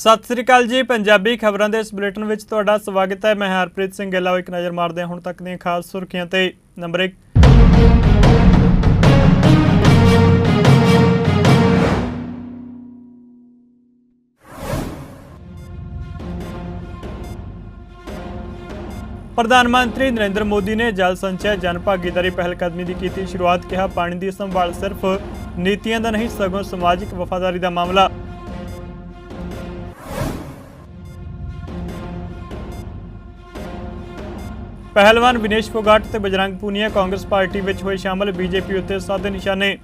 ਸਤਿ ਸ੍ਰੀ ਅਕਾਲ ਜੀ, ਪੰਜਾਬੀ ਖਬਰਾਂ ਦੇ ਇਸ ਬੁਲੇਟਿਨ ਵਿੱਚ ਤੁਹਾਡਾ ਸਵਾਗਤ ਹੈ। ਮੈਂ ਹਰਪ੍ਰੀਤ ਸਿੰਘ ਗਿੱਲਾ ਇੱਕ ਨਜ਼ਰ ਮਾਰਦੇ ਹਾਂ ਹੁਣ ਤੱਕ ਦੀਆਂ ਖਾਸ ਸੁਰਖੀਆਂ ਤੇ ਨੰਬਰ 1 ਪ੍ਰਧਾਨ ਮੰਤਰੀ ਨਰਿੰਦਰ ਮੋਦੀ ਨੇ ਜਲ ਸੰਚੈ ਜਨ ਭਾਗੀਦਾਰੀ ਪਹਿਲਕਦਮੀ ਦੀ ਕੀਤੀ ਸ਼ੁਰੂਆਤ, ਕਿਹਾ ਪਾਣੀ ਦੀ ਸੰਭਾਲ ਸਿਰਫ ਨੀਤੀਆਂ ਦਾ ਨਹੀਂ, ਸਗੋਂ ਸਮਾਜਿਕ ਵਫਾਦਾਰੀ ਦਾ ਮਾਮਲਾ। ਪਹਿਲਵਾਨ ਵਿਨੇਸ਼ ਫੋਗਾਟ ਤੇ ਬਜਰੰਗ ਪੂਨੀਆ ਕਾਂਗਰਸ ਪਾਰਟੀ ਵਿੱਚ ਹੋਏ ਸ਼ਾਮਲ ਬੀਜੇਪੀ ਉੱਤੇ ਸਾਧੇ ਨਿਸ਼ਾਨੇ।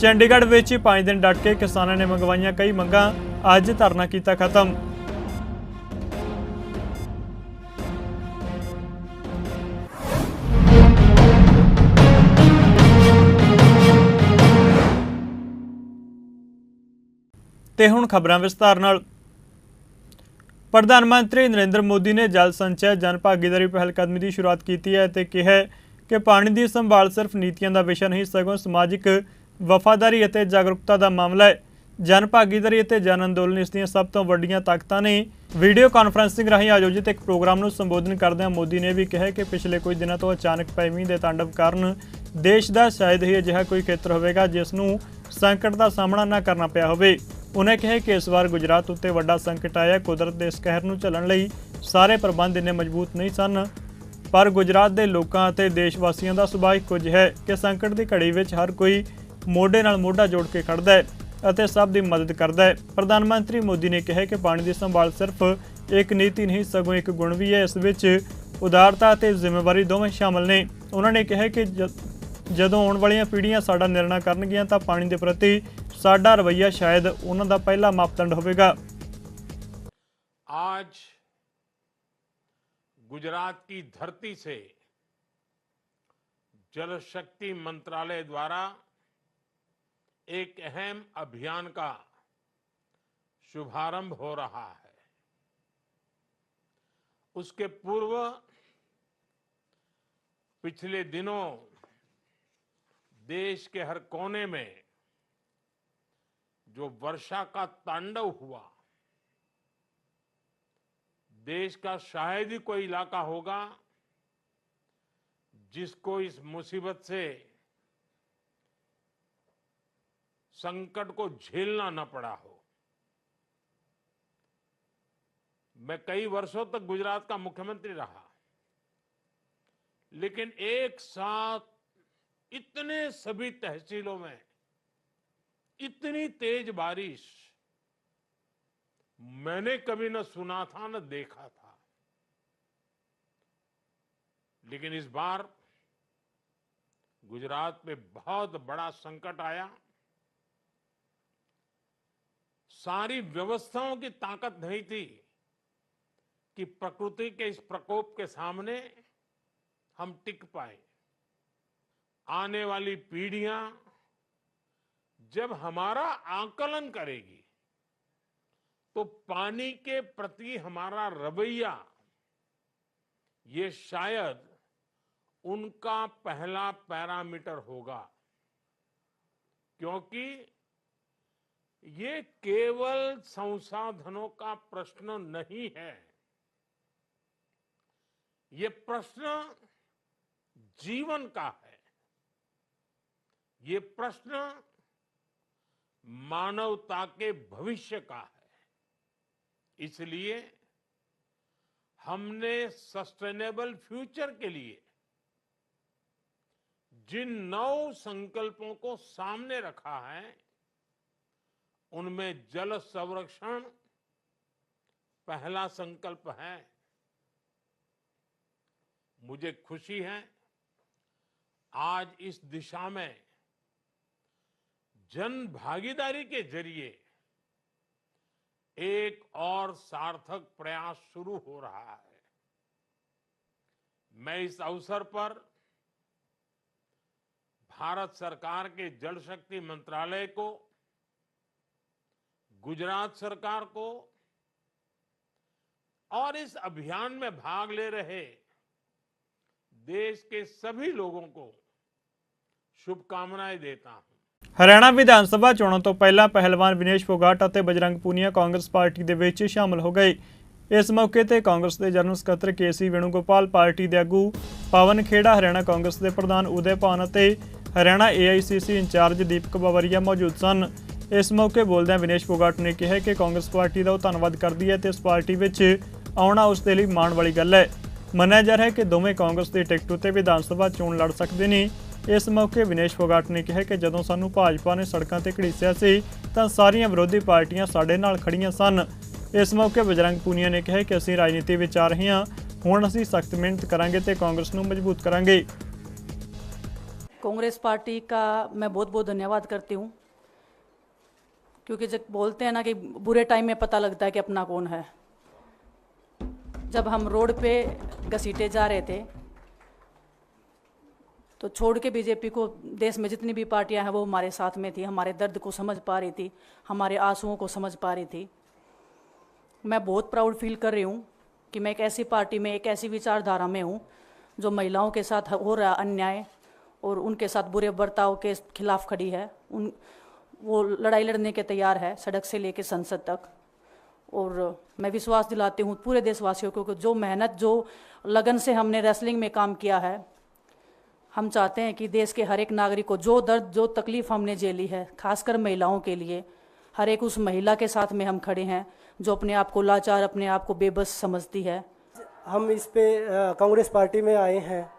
ਚੰਡੀਗੜ੍ਹ ਵਿੱਚ 5 ਦਿਨ ਡਟ ਕੇ ਕਿਸਾਨਾਂ ਨੇ ਮੰਗਵਾਈਆਂ ਕਈ ਮੰਗਾਂ, ਅੱਜ ਧਰਨਾ ਕੀਤਾ ਖਤਮ। ਤੇ ਹੁਣ ਖਬਰਾਂ ਵਿਸਤਾਰ ਨਾਲ। ਪ੍ਰਧਾਨ ਮੰਤਰੀ ਨਰਿੰਦਰ ਮੋਦੀ ਨੇ ਜਲ ਸੰਚੈ ਜਨ ਭਾਗੀਦਾਰੀ ਪਹਿਲਕਦਮੀ ਦੀ ਸ਼ੁਰੂਆਤ ਕੀਤੀ ਹੈ ਤੇ ਕਿਹਾ ਕਿ ਪਾਣੀ ਦੀ ਸੰਭਾਲ ਸਿਰਫ ਨੀਤੀਆਂ ਦਾ ਵਿਸ਼ਾ ਨਹੀਂ, ਸਗੋਂ ਸਮਾਜਿਕ ਵਫਾਦਾਰੀ ਅਤੇ ਜਾਗਰੂਕਤਾ ਦਾ ਮਾਮਲਾ ਹੈ। ਜਨ ਭਾਗੀਦਾਰੀ ਅਤੇ ਜਨ ਅੰਦੋਲਨ ਇਸ ਦੀਆਂ ਸਭ ਤੋਂ ਵੱਡੀਆਂ ਤਾਕਤਾਂ ਨੇ। ਵੀਡੀਓ ਕਾਨਫਰੰਸਿੰਗ ਰਾਹੀਂ ਆਯੋਜਿਤ ਇੱਕ ਪ੍ਰੋਗਰਾਮ ਨੂੰ ਸੰਬੋਧਨ ਕਰਦਿਆਂ ਮੋਦੀ ਨੇ ਵੀ ਕਿਹਾ ਕਿ ਪਿਛਲੇ ਕੁਝ ਦਿਨਾਂ ਤੋਂ ਅਚਾਨਕ ਪਏ ਮੀਂਹ ਦੇ ਤਾਂਡਵ ਕਾਰਨ ਦੇਸ਼ ਦਾ ਸ਼ਾਇਦ ਹੀ ਅਜਿਹਾ ਕੋਈ ਖੇਤਰ ਹੋਵੇਗਾ ਜਿਸ ਨੂੰ ਸੰਕਟ ਦਾ ਸਾਹਮਣਾ ਨਾ ਕਰਨਾ ਪਿਆ ਹੋਵੇ। ਉਹਨੇ ਕਿਹਾ ਕਿ ਇਸ ਵਾਰ ਗੁਜਰਾਤ ਉੱਤੇ ਵੱਡਾ ਸੰਕਟ ਆਇਆ। ਕੁਦਰਤ ਦੇ ਇਸ ਕਹਿਰ ਨੂੰ ਝੱਲਣ ਲਈ ਸਾਰੇ ਪ੍ਰਬੰਧ ਇੰਨੇ ਮਜ਼ਬੂਤ ਨਹੀਂ ਸਨ, ਪਰ ਗੁਜਰਾਤ ਦੇ ਲੋਕਾਂ ਅਤੇ ਦੇਸ਼ ਵਾਸੀਆਂ ਦਾ ਸੁਭਾਅ ਕੁਝ ਹੈ ਕਿ ਸੰਕਟ ਦੀ ਘੜੀ ਵਿੱਚ ਹਰ ਕੋਈ ਮੋਢੇ ਨਾਲ ਮੋਢਾ ਜੋੜ ਕੇ ਖੜਦਾ ਹੈ ਅਤੇ ਸਭ ਦੀ ਮਦਦ ਕਰਦਾ ਹੈ। ਪ੍ਰਧਾਨ ਮੰਤਰੀ ਮੋਦੀ ਨੇ ਕਿਹਾ ਕਿ ਪਾਣੀ ਦੀ ਸੰਭਾਲ ਸਿਰਫ ਇੱਕ ਨੀਤੀ ਨਹੀਂ, ਸਗੋਂ ਇੱਕ ਗੁਣ ਵੀ ਹੈ। ਇਸ ਵਿੱਚ ਉਦਾਰਤਾ ਅਤੇ ਜ਼ਿੰਮੇਵਾਰੀ ਦੋਵੇਂ ਸ਼ਾਮਲ ਨੇ। ਉਹਨਾਂ ਨੇ ਕਿਹਾ ਕਿ ਜ- ਜਦੋਂ ਆਉਣ ਵਾਲੀਆਂ ਪੀੜ੍ਹੀਆਂ ਸਾਡਾ ਨਿਰਣਾ ਕਰਨਗੀਆਂ ਤਾਂ ਪਾਣੀ ਦੇ ਪ੍ਰਤੀ ਸਾਡਾ ਰਵੱਈਆ ਸ਼ਾਇਦ ਉਹਨਾਂ ਦਾ ਪਹਿਲਾ ਮਾਪਦੰਡ ਹੋਵੇਗਾ आज गुजरात की धरती से जल शक्ति मंत्रालय द्वारा एक अहम अभियान का शुभारंभ हो रहा है उसके पूर्व पिछले दिनों देश के हर कोने में जो वर्षा का तांडव हुआ, देश का शायद ही कोई इलाका होगा जिसको इस मुसीबत से संकट को झेलना न पड़ा हो। मैं कई वर्षों तक गुजरात का मुख्यमंत्री रहा, लेकिन एक साथ इतने सभी तहसीलों में इतनी तेज बारिश मैंने कभी न सुना था, न देखा था। लेकिन इस बार गुजरात में बहुत बड़ा संकट आया। सारी व्यवस्थाओं की ताकत नहीं थी कि प्रकृति के इस प्रकोप के सामने हम टिक पाए। आने वाली पीढ़ियाँ जब हमारा आकलन करेगी तो पानी के प्रति हमारा रवैया, ये शायद उनका पहला पैरामीटर होगा। क्योंकि ये केवल संसाधनों का प्रश्न नहीं है। ये प्रश्न जीवन का है। ये प्रश्न मानवता के भविष्य का है। इसलिए हमने सस्टेनेबल फ्यूचर के लिए जिन नौ संकल्पों को सामने रखा है, उनमें जल संरक्षण पहला संकल्प है। मुझे खुशी है, आज इस दिशा में जन भागीदारी के ज़रिए एक और सार्थक प्रयास शुरू हो रहा है। मैं इस अवसर पर भारत सरकार के जल शक्ति मंत्रालय को, गुजरात सरकार को और इस अभियान में भाग ले रहे देश के सभी लोगों को शुभकामनाएँ देता हूँ। ਹਰਿਆਣਾ ਵਿਧਾਨ ਸਭਾ ਚੋਣਾਂ ਤੋਂ ਪਹਿਲਾਂ ਪਹਿਲਵਾਨ ਵਿਨੇਸ਼ ਫੋਗਾਟ ਅਤੇ ਬਜਰੰਗ ਪੂਨੀਆ ਕਾਂਗਰਸ ਪਾਰਟੀ ਦੇ ਵਿੱਚ ਸ਼ਾਮਲ ਹੋ ਗਏ। ਇਸ ਮੌਕੇ ਤੇ ਕਾਂਗਰਸ ਦੇ ਜਨਰਲ ਸਕੱਤਰ ਕੇਸੀ ਵੇਣੂਗੋਪਾਲ, ਪਾਰਟੀ ਦੇ ਆਗੂ ਪਵਨ ਖੇੜਾ, ਹਰਿਆਣਾ ਕਾਂਗਰਸ ਦੇ ਪ੍ਰਧਾਨ ਉਦੈ ਭਾਨ ਅਤੇ ਹਰਿਆਣਾ ਏਆਈਸੀਸੀ ਇੰਚਾਰਜ ਦੀਪਕ ਬਵਰੀਆ ਮੌਜੂਦ ਸਨ। ਇਸ ਮੌਕੇ ਬੋਲਦਿਆਂ ਵਿਨੇਸ਼ ਫੋਗਾਟ ਨੇ ਕਿਹਾ ਕਿ ਕਾਂਗਰਸ ਪਾਰਟੀ ਦਾ ਉਹ ਧੰਨਵਾਦ ਕਰਦੀ ਹੈ ਤੇ ਇਸ ਪਾਰਟੀ ਵਿੱਚ ਆਉਣਾ ਉਸ ਦੇ ਲਈ ਮਾਣ ਵਾਲੀ ਗੱਲ ਹੈ। ਮੰਨਿਆ ਜਾ ਰਿਹਾ ਹੈ ਕਿ ਦੋਵੇਂ ਕਾਂਗਰਸ ਦੇ ਟਿਕਟ ਉੱਤੇ ਵਿਧਾਨ ਸਭਾ ਚੋਣ ਲੜ ਸਕਦੇ ਨੇ। ਇਸ ਮੌਕੇ ਵਿਨੇਸ਼ ਫੋਗਾਟ ਨੇ ਕਿਹਾ ਕਿ ਜਦੋਂ ਸਾਨੂੰ ਭਾਜਪਾ ਨੇ ਸੜਕਾਂ ਤੇ ਘੜੀਸਿਆ ਸੀ ਤਾਂ ਸਾਰੀਆਂ ਵਿਰੋਧੀ ਪਾਰਟੀਆਂ ਸਾਡੇ ਨਾਲ ਖੜੀਆਂ ਸਨ ਇਸ ਮੌਕੇ ਬਜਰੰਗ ਪੂਨੀਆ ਨੇ ਕਿਹਾ ਕਿ ਅਸੀਂ ਰਾਜਨੀਤੀ ਵਿੱਚ ਆ ਰਹੇ ਹਾਂ ਹੁਣ ਅਸੀਂ ਸਖਤ ਮਿਹਨਤ ਕਰਾਂਗੇ ਤੇ ਕਾਂਗਰਸ ਨੂੰ ਮਜ਼ਬੂਤ ਕਰਾਂਗੇ कांग्रेस पार्टी का मैं बहुत बहुत धन्यवाद करती हूँ क्योंकि जब बोलते हैं ना कि बुरे टाइम में पता लगता है कि अपना कौन है जब हम रोड पे घसीटे जा रहे थे तो छोड़ के बीजेपी को देश में जितनी भी पार्टियाँ हैं, वो हमारे साथ में थी, हमारे दर्द को समझ पा रही थी, हमारे आंसुओं को समझ पा रही थी। मैं बहुत प्राउड फील कर रही हूँ कि मैं एक ऐसी पार्टी में, एक ऐसी विचारधारा में हूँ, जो महिलाओं के साथ हो रहा अन्याय और उनके साथ बुरे बर्ताव के खिलाफ खड़ी है। उन, वो लड़ाई लड़ने के तैयार है, सड़क से लेकर संसद तक। और मैं विश्वास दिलाती हूँ पूरे देशवासियों को कि जो मेहनत, जो लगन से हमने रेसलिंग में काम किया है हम चाहते हैं कि देश के हर एक नागरिक को जो दर्द, जो तकलीफ़ हमने झेली है, खासकर महिलाओं के लिए, हर एक उस महिला के साथ में हम खड़े हैं, जो अपने आप को लाचार, अपने आप को बेबस समझती है। हम इस पे कांग्रेस पार्टी में आए हैं।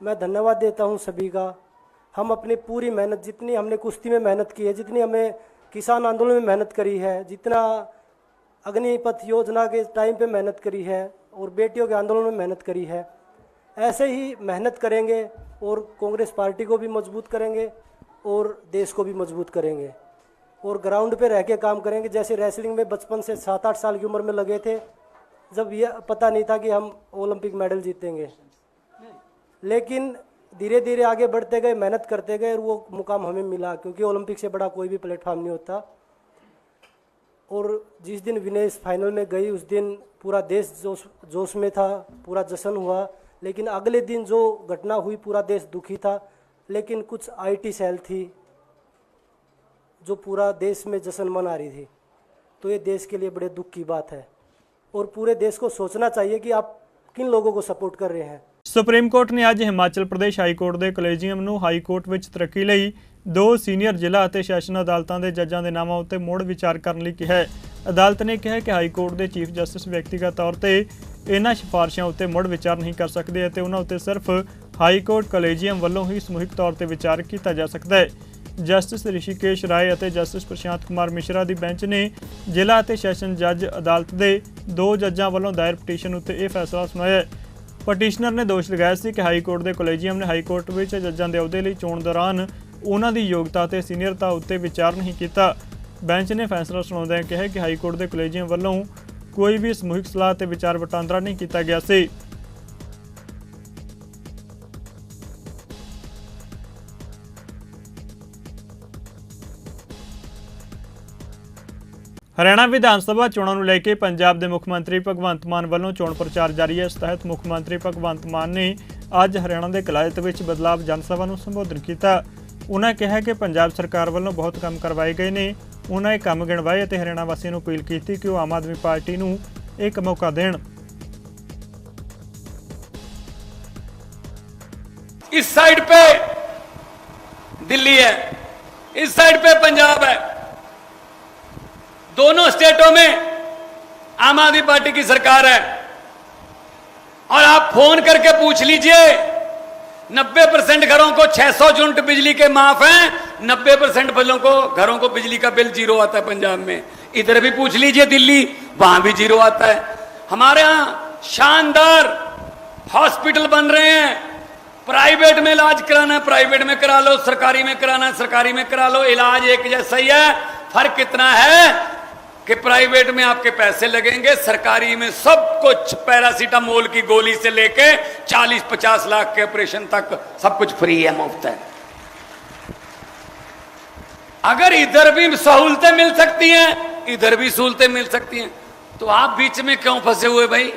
मैं धन्यवाद देता हूँ सभी का। हम अपनी पूरी मेहनत, जितनी हमने कुश्ती में मेहनत की है, जितनी हमें किसान आंदोलन में मेहनत करी है, जितना अग्निपथ योजना के टाइम पे मेहनत करी है और बेटियों के आंदोलन में मेहनत करी है ऐसे ही मेहनत करेंगे और कांग्रेस पार्टी को भी मज़बूत करेंगे और देश को भी मज़बूत करेंगे। और ग्राउंड पे रह के काम करेंगे। जैसे रेसलिंग में बचपन से सात आठ साल की उम्र में लगे थे, जब यह पता नहीं था कि हम ओलंपिक मेडल जीतेंगे। लेकिन धीरे धीरे आगे बढ़ते गए, मेहनत करते गए और वो मुकाम हमें मिला, क्योंकि ओलंपिक से बड़ा कोई भी प्लेटफॉर्म नहीं होता। और जिस दिन विनेश फाइनल में गई, उस दिन पूरा देश जोश जोश में था, पूरा जश्न हुआ। लेकिन अगले दिन जो घटना हुई पूरा देश दुखी था लेकिन कुछ आईटी सेल थी जो पूरा देश में जश्न मना रही थी तो ये देश के लिए बड़े दुख की बात है और पूरे देश को सोचना चाहिए कि आप किन लोगों को सपोर्ट कर रहे हैं ਸੁਪਰੀਮ ਕੋਰਟ ਨੇ ਅੱਜ ਹਿਮਾਚਲ ਪ੍ਰਦੇਸ਼ ਹਾਈ ਕੋਰਟ ਦੇ ਕਲੇਜੀਅਮ ਨੂੰ ਹਾਈ ਕੋਰਟ ਵਿੱਚ ਤਰੱਕੀ ਲਈ ਦੋ ਸੀਨੀਅਰ ਜ਼ਿਲ੍ਹਾ ਅਤੇ ਸੈਸ਼ਨ ਅਦਾਲਤਾਂ ਦੇ ਜੱਜਾਂ ਦੇ ਨਾਮਾਂ ਉੱਤੇ ਮੁੜ ਵਿਚਾਰ ਕਰਨ ਲਈ ਕਿਹਾ ਹੈ ਅਦਾਲਤ ਨੇ ਕਿਹਾ ਕਿ ਹਾਈ ਕੋਰਟ ਦੇ ਚੀਫ ਜਸਟਿਸ ਵਿਅਕਤੀਗਤ ਤੌਰ ਤੇ ਇਹਨਾਂ ਸਿਫਾਰਸ਼ਾਂ ਉੱਤੇ ਮੁੜ ਵਿਚਾਰ ਨਹੀਂ ਕਰ ਸਕਦੇ ਅਤੇ ਉਹਨਾਂ ਉੱਤੇ ਸਿਰਫ ਹਾਈ ਕੋਰਟ ਕਲੇਜੀਅਮ ਵੱਲੋਂ ਹੀ ਸਮੂਹਿਕ ਤੌਰ ਤੇ ਵਿਚਾਰ ਕੀਤਾ ਜਾ ਸਕਦਾ ਹੈ। ਜਸਟਿਸ ਰਿਸ਼ੀਕੇਸ਼ ਰਾਏ ਅਤੇ ਜਸਟਿਸ ਪ੍ਰਸ਼ਾਂਤ ਕੁਮਾਰ ਮਿਸ਼ਰਾ ਦੀ ਬੈਂਚ ਨੇ ਜ਼ਿਲ੍ਹਾ ਅਤੇ ਸੈਸ਼ਨ ਜੱਜ ਅਦਾਲਤ ਦੇ ਦੋ ਜੱਜਾਂ ਵੱਲੋਂ ਦਾਇਰ ਪਟੀਸ਼ਨ ਉੱਤੇ ਇਹ ਫੈਸਲਾ ਸੁਣਾਇਆ ਹੈ। ਪਟੀਸ਼ਨਰ ਨੇ ਦੋਸ਼ ਲਗਾਇਆ ਸੀ ਕਿ ਹਾਈ ਕੋਰਟ ਦੇ ਕੋਲੇਜੀਅਮ ਨੇ ਹਾਈ ਕੋਰਟ ਵਿੱਚ ਜੱਜਾਂ ਦੇ ਅਹੁਦੇ ਲਈ ਚੋਣ ਦੌਰਾਨ ਉਹਨਾਂ ਦੀ ਯੋਗਤਾ ਅਤੇ ਸੀਨੀਅਰਤਾ ਉੱਤੇ ਵਿਚਾਰ ਨਹੀਂ ਕੀਤਾ। ਬੈਂਚ ਨੇ ਫੈਸਲਾ ਸੁਣਾਉਂਦਿਆਂ ਕਿਹਾ ਕਿ ਹਾਈ ਕੋਰਟ ਦੇ ਕੋਲੇਜੀਅਮ ਵੱਲੋਂ ਕੋਈ ਵੀ ਸਮੂਹਿਕ ਸਲਾਹ ਤੇ ਵਿਚਾਰ ਵਟਾਂਦਰਾ ਨਹੀਂ ਕੀਤਾ ਗਿਆ ਸੀ। ਹਰਿਆਣਾ ਵਿਧਾਨ ਸਭਾ ਚੋਣਾਂ ਨੂੰ ਲੈ ਕੇ ਪੰਜਾਬ ਦੇ ਮੁੱਖ ਮੰਤਰੀ ਭਗਵੰਤ ਮਾਨ ਵੱਲੋਂ ਚੋਣ ਪ੍ਰਚਾਰ ਜਾਰੀ ਹੈ। ਇਸ ਤਹਿਤ ਮੁੱਖ ਮੰਤਰੀ ਭਗਵੰਤ ਮਾਨ ਨੇ ਅੱਜ ਹਰਿਆਣਾ ਦੇ ਕਲਾਇਤ ਵਿੱਚ ਬਦਲਾਵ ਜਨ ਸਭਾ ਨੂੰ ਸੰਬੋਧਨ ਕੀਤਾ। ਉਹਨਾਂ ਕਿਹਾ ਕਿ ਪੰਜਾਬ ਸਰਕਾਰ ਵੱਲੋਂ ਬਹੁਤ ਕੰਮ ਕਰਵਾਏ ਗਏ ਨੇ। ਉਹਨਾਂ ਇਹ ਕੰਮ ਗਿਣਵਾਏ ਅਤੇ ਹਰਿਆਣਾ ਵਾਸੀਆਂ ਨੂੰ ਅਪੀਲ ਕੀਤੀ ਕਿ ਉਹ ਆਮ ਆਦਮੀ ਪਾਰਟੀ ਨੂੰ ਇੱਕ ਮੌਕਾ ਦੇਣ इस साइड पे दिल्ली है इस साइड पे पंजाब है दोनों स्टेटों में आम आदमी पार्टी की सरकार है और आप फोन करके पूछ लीजिए 90 परसेंट घरों को 600 यूनिट बिजली के माफ़ हैं। 90 परसेंट बिलों को घरों को बिजली का बिल ज़ीरो आता है पंजाब में। इधर भी पूछ लीजिए दिल्ली, वहाँ भी ज़ीरो आता है। हमारे यहाँ शानदार हॉस्पिटल बन रहे हैं। प्राइवेट में इलाज कराना है, प्राइवेट में करा लो, सरकारी में कराना है, सरकारी में करा लो, इलाज एक जैसा ही है। फ़र्क कितना है कि प्राइवेट में आपके पैसे लगेंगे, सरकारी में सब कुछ पैरासीटामोल की गोली से लेके 40-50 लाख के ऑपरेशन तक सब कुछ फ्री है, मुफ़्त है। अगर इधर भी सहूलतें मिल सकती हैं, इधर भी सहूलतें मिल सकती हैं तो आप बीच में क्यों फंसे हुए भाई?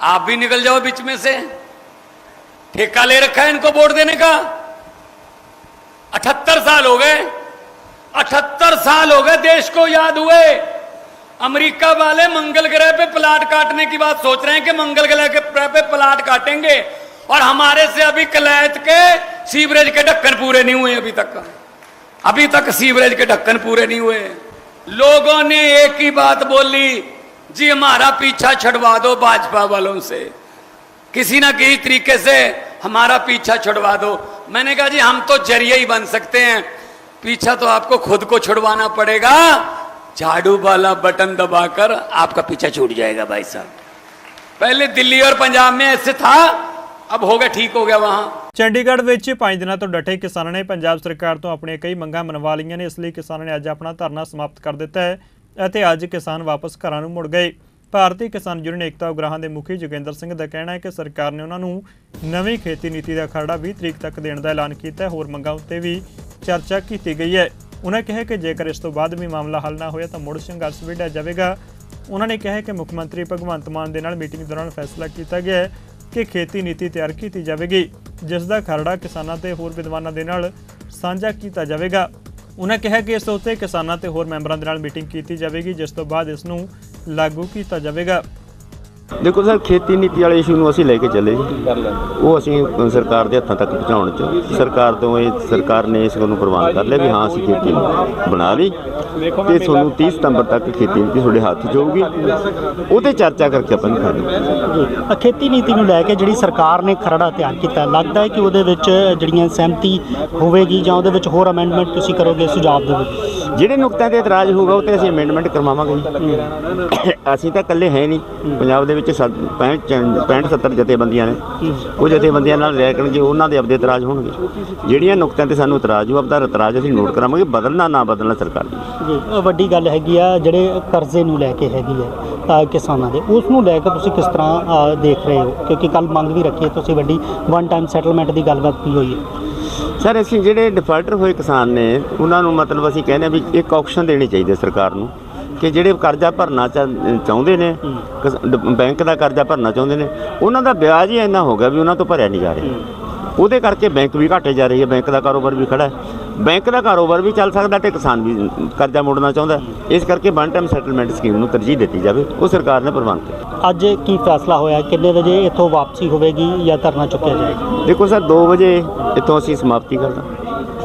आप भी निकल जाओ बीच में से। ठेका ले रखा है इनको वोट देने का। अठहत्तर साल हो गए अठहत्तर साल हो गए देश को याद हुए। अमेरिका वाले मंगल ग्रह पे प्लाट काटने की बात सोच रहे हैं कि मंगल ग्रह के पे प्लाट काटेंगे। और हमारे से अभी कलैत के सीवरेज के ढक्कन पूरे नहीं हुए अभी तक। अभी तक सीवरेज के ढक्कन पूरे नहीं हुए। लोगों ने एक ही बात बोली, जी, हमारा पीछा छुड़वा दो भाजपा वालों से। किसी ना किसी तरीके से हमारा पीछा छुड़वा दो। मैंने कहा, जी, हम तो ज़रिए ही बन सकते हैं। पीछा तो आपको खुद को छुड़वाना पड़ेगा झाड़ू वाला बटन दबाकर आपका पीछा छूट जाएगा भाई साहब पहले दिल्ली और पंजाब में ऐसे था अब हो गया ठीक हो गया वहां ਚੰਡੀਗੜ੍ਹ ਵਿੱਚ 5 ਦਿਨਾਂ ਤੋਂ ਡਟੇ ਕਿਸਾਨਾਂ ਨੇ ਪੰਜਾਬ ਸਰਕਾਰ ਤੋਂ ਆਪਣੀਆਂ ਕਈ ਮੰਗਾਂ ਮਨਵਾ ਲਈਆਂ ਨੇ ਇਸ ਲਈ ਕਿਸਾਨਾਂ ਨੇ ਅੱਜ ਆਪਣਾ ਧਰਨਾ ਸਮਾਪਤ ਕਰ ਦਿੱਤਾ ਹੈ ਅਤੇ ਅੱਜ ਕਿਸਾਨ ਵਾਪਸ ਘਰਾਂ ਨੂੰ ਮੁੜ ਗਏ ਭਾਰਤੀ ਕਿਸਾਨ ਯੂਨੀਅਨ ਏਕਤਾ ਉਗਰਾਹਾਂ ਦੇ ਮੁਖੀ ਜੋਗਿੰਦਰ ਸਿੰਘ ਦਾ ਕਹਿਣਾ ਹੈ ਕਿ ਸਰਕਾਰ ਨੇ ਉਹਨਾਂ ਨੂੰ ਨਵੀਂ ਖੇਤੀ ਨੀਤੀ ਦਾ ਖਰੜਾ 20 ਤਰੀਕ ਤੱਕ ਦੇਣ ਦਾ ਐਲਾਨ ਕੀਤਾ ਹੈ। ਹੋਰ ਮੰਗਾਂ ਉੱਤੇ ਵੀ ਚਰਚਾ ਕੀਤੀ ਗਈ ਹੈ। ਉਹਨਾਂ ਕਿਹਾ ਕਿ ਜੇਕਰ ਇਸ ਤੋਂ ਬਾਅਦ ਵੀ ਮਾਮਲਾ ਹੱਲ ਨਾ ਹੋਇਆ ਤਾਂ ਮੁੜ ਸੰਘਰਸ਼ ਵਿੱਢਿਆ ਜਾਵੇਗਾ। ਉਹਨਾਂ ਨੇ ਕਿਹਾ ਕਿ ਮੁੱਖ ਮੰਤਰੀ ਭਗਵੰਤ ਮਾਨ ਦੇ ਨਾਲ ਮੀਟਿੰਗ ਦੌਰਾਨ ਫੈਸਲਾ ਕੀਤਾ ਗਿਆ ਹੈ ਕਿ ਖੇਤੀ ਨੀਤੀ ਤਿਆਰ ਕੀਤੀ ਜਾਵੇਗੀ, ਜਿਸ ਦਾ ਖਰੜਾ ਕਿਸਾਨਾਂ ਤੇ ਹੋਰ ਵਿਦਵਾਨਾਂ ਦੇ ਨਾਲ ਸਾਂਝਾ ਕੀਤਾ ਜਾਵੇਗਾ। ਉਹਨਾਂ ਕਿਹਾ ਕਿ ਇਸ ਉੱਤੇ ਕਿਸਾਨਾਂ ਤੇ ਹੋਰ ਮੈਂਬਰਾਂ ਦੇ ਨਾਲ ਮੀਟਿੰਗ ਕੀਤੀ ਜਾਵੇਗੀ, ਜਿਸ ਤੋਂ ਬਾਅਦ ਇਸ ਨੂੰ ਲਾਗੂ ਕੀਤਾ ਜਾਵੇਗਾ। ਦੇਖੋ ਸਰ ਖੇਤੀ ਨੀਤੀ ਵਾਲੇ ਇਸ਼ੂ ਨੂੰ ਅਸੀਂ ਲੈ ਕੇ ਚੱਲੇ ਜੀ। ਉਹ ਅਸੀਂ ਸਰਕਾਰ ਦੇ ਹੱਥਾਂ ਤੱਕ ਪਹੁੰਚਾਉਣ ਚ। ਸਰਕਾਰ ਤੋਂ ਇਹ ਸਰਕਾਰ ਨੇ ਇਸ ਗੱਲ ਨੂੰ ਪ੍ਰਵਾਨ ਕਰ ਲਿਆ ਵੀ ਹਾਂ ਅਸੀਂ ਖੇਤੀ ਬਣਾ ਲਈ ਤੇ ਤੁਹਾਨੂੰ 30 ਸਤੰਬਰ ਤੱਕ ਖੇਤੀ ਨੀਤੀ ਤੁਹਾਡੇ ਹੱਥ 'ਚ ਹੋਊਗੀ। ਉਹਤੇ ਚਰਚਾ ਕਰਕੇ ਆਪਾਂ ਨਿਕਾਲਾਂਗੇ ਖੇਤੀ ਨੀਤੀ ਨੂੰ ਲੈ ਕੇ ਜਿਹੜੀ ਸਰਕਾਰ ਨੇ ਖਰੜਾ ਤਿਆਰ ਕੀਤਾ ਲੱਗਦਾ ਹੈ ਕਿ ਉਹਦੇ ਵਿੱਚ ਜਿਹੜੀਆਂ ਸਹਿਮਤੀ ਹੋਵੇਗੀ ਜਾਂ ਉਹਦੇ ਵਿੱਚ ਹੋਰ ਅਮੈਂਡਮੈਂਟ ਤੁਸੀਂ ਕਰੋਗੇ ਸੁਝਾਅ ਦੇਵੋਗੇ? ਜਿਹੜੇ ਨੁਕਤਿਆਂ ਤੇ ਇਤਰਾਜ਼ ਹੋਊਗਾ ਉਹ ਤੇ ਅਸੀਂ ਅਮੈਂਡਮੈਂਟ ਕਰਵਾਵਾਂਗੇ ਜੀ। ਅਸੀਂ ਤਾਂ ਇਕੱਲੇ ਹੈ ਨਹੀਂ। ਪੰਜਾਬ ਦੇ ਵਿੱਚ 65 65 70 ਜਥੇਬੰਦੀਆਂ ਨੇ। ਉਹ ਜਥੇਬੰਦੀਆਂ ਨਾਲ ਰਹਿ ਕਰਨਗੇ ਉਹਨਾਂ ਦੇ ਆਪਦੇ ਇਤਰਾਜ਼ ਹੋਣਗੇ। ਜਿਹੜੀਆਂ ਨੁਕਤਿਆਂ ਤੇ ਸਾਨੂੰ ਇਤਰਾਜ਼ ਹੋ ਆਪਦਾ ਇਤਰਾਜ਼ ਅਸੀਂ ਨੋਟ ਕਰਾਵਾਂਗੇ ਬਦਲਣਾ ਨਾ ਬਦਲਣਾ ਸਰਕਾਰ ਦੀ। ਜੀ ਵੱਡੀ ਗੱਲ ਹੈਗੀ ਆ ਜਿਹੜੇ ਕਰਜ਼ੇ ਨੂੰ ਲੈ ਕੇ ਹੈਗੀ ਹੈ ਅ, ਕਿਸਾਨਾਂ ਦੇ ਉਸ ਨੂੰ ਲੈ ਕੇ ਤੁਸੀਂ ਕਿਸ ਤਰ੍ਹਾਂ ਦੇਖ ਰਹੇ ਹੋ? ਕਿਉਂਕਿ ਕੱਲ ਮੰਗ ਵੀ ਰੱਖੀ ਹੈ ਤੁਸੀਂ ਵੱਡੀ ਵਨ ਟਾਈਮ ਸੈਟਲਮੈਂਟ ਦੀ ਗੱਲਬਾਤ ਕੀ ਹੋਈ ਹੈ? ਸਰ ਅਸੀਂ ਜਿਹੜੇ ਡਿਫਾਲਟਰ ਹੋਏ ਕਿਸਾਨ ਨੇ ਉਹਨਾਂ ਨੂੰ ਮਤਲਬ ਅਸੀਂ ਕਹਿੰਦੇ ਹਾਂ ਵੀ ਇੱਕ ਆਪਸ਼ਨ ਦੇਣੀ ਚਾਹੀਦੀ ਹੈ ਸਰਕਾਰ ਨੂੰ ਕਿ ਜਿਹੜੇ ਕਰਜ਼ਾ ਭਰਨਾ ਚਾਹੁੰਦੇ ਨੇ ਬੈਂਕ ਦਾ ਕਰਜ਼ਾ ਭਰਨਾ ਚਾਹੁੰਦੇ ਨੇ ਉਹਨਾਂ ਦਾ ਵਿਆਜ ਹੀ ਇੰਨਾ ਹੋ ਗਿਆ ਵੀ ਉਹਨਾਂ ਤੋਂ ਭਰਿਆ ਨਹੀਂ ਜਾ ਰਿਹਾ। ਉਹਦੇ ਕਰਕੇ ਬੈਂਕ ਵੀ ਘਾਟੇ ਜਾ ਰਹੀ ਹੈ ਬੈਂਕ ਦਾ ਕਾਰੋਬਾਰ ਵੀ ਖੜਾ ਹੈ। ਬੈਂਕ ਦਾ ਕਾਰੋਬਾਰ ਵੀ ਚੱਲ ਸਕਦਾ ਤੇ ਕਿਸਾਨ ਵੀ ਕਰਜ਼ਾ ਮੋੜਨਾ ਚਾਹੁੰਦਾ। ਇਸ ਕਰਕੇ ਵਨ ਟਾਈਮ ਸੈਟਲਮੈਂਟ ਸਕੀਮ ਨੂੰ ਤਰਜੀਹ ਦਿੱਤੀ ਜਾਵੇ ਉਹ ਸਰਕਾਰ ਨੇ ਪ੍ਰਬੰਧ ਕੀਤਾ। ਅੱਜ ਕੀ ਫੈਸਲਾ ਹੋਇਆ? ਕਿੰਨੇ ਵਜੇ ਇੱਥੋਂ ਵਾਪਸੀ ਹੋਵੇਗੀ ਜਾਂ ਧਰਨਾ ਚੁੱਕਿਆ ਜਾਏਗਾ ਦੇਖੋ ਸਰ 2 ਵਜੇ ਇੱਥੋਂ ਅਸੀਂ ਸਮਾਪਤੀ ਕਰਦਾ।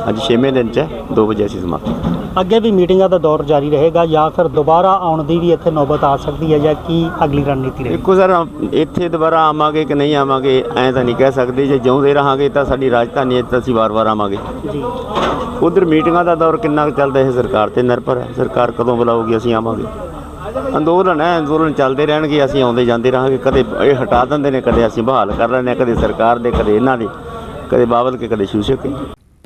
ਅੱਜ 6ਵੇਂ ਦਿਨ ਚ 2 ਵਜੇ ਅਸੀਂ ਸਮਾਪਤੀ ਅੱਗੇ ਵੀ ਮੀਟਿੰਗਾਂ ਦਾ ਦੌਰ ਜਾਰੀ ਰਹੇਗਾ ਜਾਂ ਫਿਰ ਦੁਬਾਰਾ ਆਉਣ ਦੀ ਵੀ ਇੱਥੇ ਨੌਬਤ ਆ ਸਕਦੀ ਹੈ ਜਾਂ ਕੀ ਅਗਲੀ ਰਣਨੀਤੀ ਰਹੇਗੀ? ਦੇਖੋ ਸਰ ਇੱਥੇ ਦੁਬਾਰਾ ਆਵਾਂਗੇ ਕਿ ਨਹੀਂ ਆਵਾਂਗੇ ਐਂ ਤਾਂ ਨਹੀਂ ਕਹਿ ਸਕਦੇ। ਜੇ ਜਿਉਂਦੇ ਰਹਾਂਗੇ ਤਾਂ ਸਾਡੀ ਰਾਜਧਾਨੀ ਇੱਥੇ ਅਸੀਂ ਵਾਰ-ਵਾਰ ਆਵਾਂਗੇ। ਜੀ। ਉਧਰ ਮੀਟਿੰਗਾਂ ਦਾ ਦੌਰ ਕਿੰਨਾ ਚੱਲਦਾ ਇਹ ਸਰਕਾਰ ਤੇ ਨਿਰਭਰ ਹੈ। ਸਰਕਾਰ ਕਦੋਂ ਬੁਲਾਊਗੀ ਅਸੀਂ ਆਵਾਂਗੇ। ਅੰਦੋਲਨ ਹੈ, ਅੰਦੋਲਨ ਚੱਲਦੇ ਰਹਿਣਗੇ, ਅਸੀਂ ਆਉਂਦੇ ਜਾਂਦੇ ਰਹਾਂਗੇ, ਕਦੇ ਇਹ ਹਟਾ ਦਿੰਦੇ ਨੇ, ਕਦੇ ਅਸੀਂ ਬਹਾਲ ਕਰ ਲੈਂਦੇ ਹਾਂ, ਕਦੇ ਸਰਕਾਰ ਦੇ, ਕਦੇ ਇਹਨਾਂ ਦੇ, ਕਦੇ ਬਾਬਲ ਕੇ, ਕਦੇ ਸ਼ੂਸ਼ਕ ਕੇ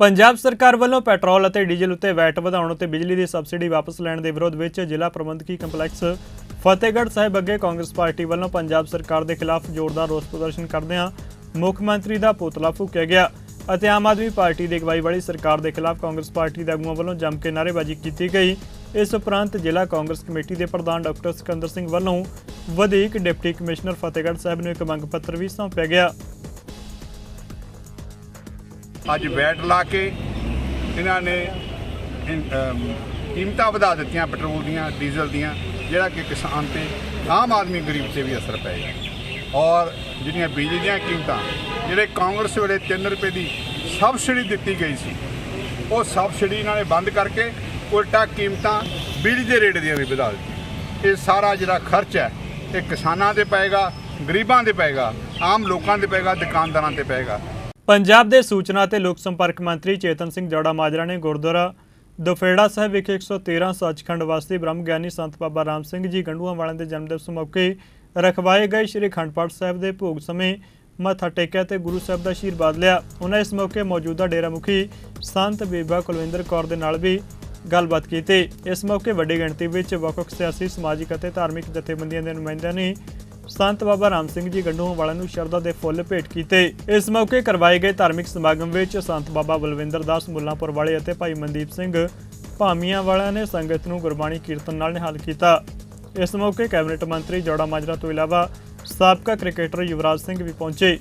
ਪੰਜਾਬ ਸਰਕਾਰ ਵੱਲੋਂ ਪੈਟਰੋਲ ਅਤੇ ਡੀਜ਼ਲ ਉੱਤੇ ਵੈਟ ਵਧਾਉਣ ਅਤੇ ਬਿਜਲੀ ਦੀ ਸਬਸਿਡੀ ਵਾਪਸ ਲੈਣ ਦੇ ਵਿਰੋਧ ਵਿੱਚ ਜ਼ਿਲ੍ਹਾ ਪ੍ਰਬੰਧਕੀ ਕੰਪਲੈਕਸ ਫਤਿਹਗੜ੍ਹ ਸਾਹਿਬ ਅੱਗੇ ਕਾਂਗਰਸ ਪਾਰਟੀ ਵੱਲੋਂ ਪੰਜਾਬ ਸਰਕਾਰ ਦੇ ਖਿਲਾਫ ਜ਼ੋਰਦਾਰ ਰੋਸ ਪ੍ਰਦਰਸ਼ਨ ਕਰਦਿਆਂ ਮੁੱਖ ਮੰਤਰੀ ਦਾ ਪੁਤਲਾ ਫੂਕਿਆ ਗਿਆ ਅਤੇ ਆਮ ਆਦਮੀ ਪਾਰਟੀ ਦੀ ਅਗਵਾਈ ਵਾਲੀ ਸਰਕਾਰ ਦੇ ਖਿਲਾਫ ਕਾਂਗਰਸ ਪਾਰਟੀ ਦੇ ਆਗੂਆਂ ਵੱਲੋਂ ਜੰਮ ਕੇ ਨਾਅਰੇਬਾਜ਼ੀ ਕੀਤੀ ਗਈ। ਇਸ ਉਪਰੰਤ ਜ਼ਿਲ੍ਹਾ ਕਾਂਗਰਸ ਕਮੇਟੀ ਦੇ ਪ੍ਰਧਾਨ ਡਾਕਟਰ ਸਿਕੰਦਰ ਸਿੰਘ ਵੱਲੋਂ ਵਧੀਕ ਡਿਪਟੀ ਕਮਿਸ਼ਨਰ ਫਤਿਹਗੜ੍ਹ ਸਾਹਿਬ ਨੂੰ ਇੱਕ ਮੰਗ ਪੱਤਰ ਵੀ ਸੌਂਪਿਆ ਗਿਆ। ਅੱਜ ਵੈਟ ਲਾ ਕੇ ਇਹਨਾਂ ਨੇ ਕੀਮਤਾਂ ਵਧਾ ਦਿੱਤੀਆਂ ਪੈਟਰੋਲ ਦੀਆਂ, ਡੀਜ਼ਲ ਦੀਆਂ, ਜਿਹੜਾ ਕਿ ਕਿਸਾਨ ਤੇ ਆਮ ਆਦਮੀ ਗਰੀਬ ਤੇ ਵੀ ਅਸਰ ਪਏਗਾ ਔਰ ਜਿਹੜੀਆਂ ਬਿਜਲੀ ਦੀਆਂ ਕੀਮਤਾਂ, ਜਿਹੜੇ ਕਾਂਗਰਸ ਵੇਲੇ 3 ਰੁਪਏ ਦੀ ਸਬਸਿਡੀ ਦਿੱਤੀ ਗਈ ਸੀ, ਉਹ ਸਬਸਿਡੀ ਇਹਨਾਂ ਨੇ ਬੰਦ ਕਰਕੇ ਉਲਟਾ ਕੀਮਤਾਂ ਬਿਜਲੀ ਦੇ ਰੇਟ ਦੀਆਂ ਵੀ ਵਧਾ ਦਿੱਤੀਆਂ। ਇਹ ਸਾਰਾ ਜਿਹੜਾ ਖਰਚ ਹੈ, ਇਹ ਕਿਸਾਨਾਂ ਤੇ ਪਏਗਾ, ਗਰੀਬਾਂ ਤੇ ਪਏਗਾ, ਆਮ ਲੋਕਾਂ ਤੇ ਪਏਗਾ, ਦੁਕਾਨਦਾਰਾਂ ਤੇ ਪਏਗਾ। ਪੰਜਾਬ ਦੇ ਸੂਚਨਾ ਤੇ ਲੋਕ ਸੰਪਰਕ ਮੰਤਰੀ ਚੇਤਨ ਸਿੰਘ ਜੋੜਾ ਮਾਜਰਾ ਨੇ ਗੁਰਦੁਆਰਾ ਦੁਫੇੜਾ ਸਾਹਿਬ ਵਿਖੇ 113 ਸੱਚਖੰਡ ਵਾਸੀ ਬ੍ਰਹਮ ਗਿਆਨੀ ਸੰਤ ਬਾਬਾ ਰਾਮ ਸਿੰਘ ਜੀ ਗੰਡੂਆਂ ਵਾਲਿਆਂ ਦੇ ਜਨਮ ਦਿਵਸ ਮੌਕੇ ਰਖਵਾਏ ਗਏ ਸ੍ਰੀ ਅਖੰਡ ਪਾਠ ਸਾਹਿਬ ਦੇ ਭੋਗ ਸਮੇਂ ਮੱਥਾ ਟੇਕਿਆ ਤੇ ਗੁਰੂ ਸਾਹਿਬ ਦਾ ਆਸ਼ੀਰਵਾਦ ਲਿਆ। ਉਹਨਾਂ ਇਸ ਮੌਕੇ ਮੌਜੂਦਾ ਡੇਰਾ ਮੁਖੀ ਸੰਤ ਬੀਬਾ ਕੁਲਵਿੰਦਰ ਕੌਰ ਦੇ ਨਾਲ ਵੀ ਗੱਲਬਾਤ ਕੀਤੀ। ਇਸ ਮੌਕੇ ਵੱਡੀ ਗਿਣਤੀ ਵਿੱਚ ਵੱਖ-ਵੱਖ ਸਿਆਸੀ, ਸਮਾਜਿਕ ਅਤੇ ਧਾਰਮਿਕ ਜਥੇਬੰਦੀਆਂ ਦੇ ਨੁਮਾਇੰਦਿਆਂ ਨੇ ਸੰਤ ਬਾਬਾ ਰਾਮ ਸਿੰਘ ਜੀ ਗੰਡੂਆਂ ਵਾਲਿਆਂ ਨੂੰ ਸ਼ਰਧਾ ਦੇ ਫੁੱਲ ਭੇਟ ਕੀਤੇ। ਇਸ ਮੌਕੇ ਕਰਵਾਏ ਗਏ ਧਾਰਮਿਕ ਸਮਾਗਮ ਵਿੱਚ ਸੰਤ ਬਾਬਾ ਬਲਵਿੰਦਰ ਦਾਸ, ਮੁੱਲਾਂਪੁਰ ਵਾਲੇ ਅਤੇ ਭਾਈ ਮਨਦੀਪ ਸਿੰਘ ਭਾਮੀਆਂ ਵਾਲਿਆਂ ਨੇ ਸੰਗਤ ਨੂੰ ਗੁਰਬਾਣੀ ਕੀਰਤਨ ਨਾਲ ਨਿਹਾਲ ਕੀਤਾ। ਇਸ ਮੌਕੇ ਕੈਬਨਿਟ ਮੰਤਰੀ ਜੋੜਾ ਮਾਜਰਾ ਤੋਂ ਇਲਾਵਾ ਸਾਬਕਾ ਕ੍ਰਿਕਟਰ ਯੁਵਰਾਜ ਸਿੰਘ ਵੀ ਪਹੁੰਚੇ।